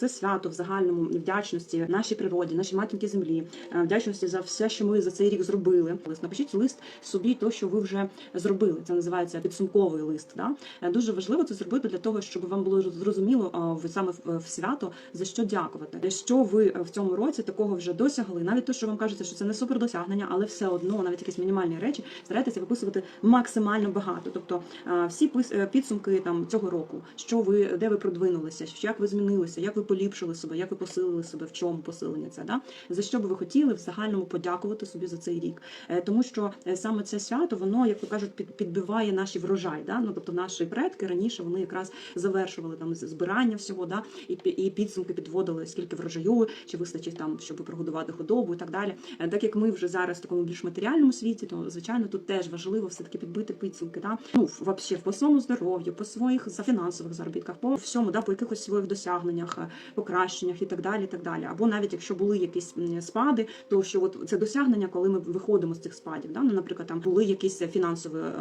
це свято в загальному вдячності нашій природі, нашій матінки землі, е, вдячності за все, що ми за цей рік зробили. Напишіть лист собі, то що ви вже зробили. Це називається підсумковий лист. Да? Е, Дуже важливо це зробити для того, щоб вам було зрозуміло в саме в- свято за що дякувати. Що ви е, в цьому році такого вже досягли, навіть то, що вам кажеться, що це не супер досягнення, але все одно, навіть якісь мінімальні речі, старайтеся виписувати максимально багато. Тобто всі е, підсумки там цього року, що ви де ви продвинулися, як ви змінилися, як ви поліпшили себе, як ви посилили себе, в чому посилення це да за що би ви хотіли в загальному подякувати собі за цей рік, Е, тому що е, саме це свято, воно, як то кажуть, під, підбиває наші врожай. Да? Ну тобто наші предки раніше вони якраз завершували там збирання всього, да і, і підсумки підводили, скільки врожаю, чи вистачить там, щоб прогодувати худобу і так далі. Е, Так як ми вже зараз в такому більш матеріальному світі, то звичайно тут теж важливо все таки підбити підсумки. Да? Ну вообще по своєму здоров'ю, по своїх за фінансових заробітках, по всьому, да, по якихось своїх досягненнях, покращеннях і так далі. І так далі. Або навіть якщо були якісь спади, то що от це досягнення, коли ми виходимо з цих спадів. Да? Ну, наприклад, там були якісь фінансові е,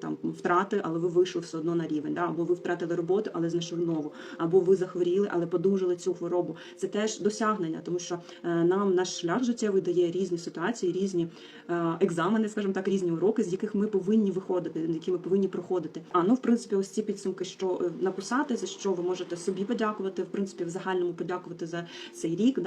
там втрати, але ви вийшли все одно на рівень. Да? Або ви втратили роботу, але знайшли нову, або ви захворіли, але подужали цю хворобу. Це теж досягнення, тому що е, нам наш шлях життєвий дає різні ситуації, різні е, екзамени, скажімо так, різні уроки, з яких ми повинні виходити, які ми повинні проходити. А ну, в принципі, ось ці підсумки, що написати, за що ви можете собі подякувати, в принципі, в загальному подякувати за цей рік.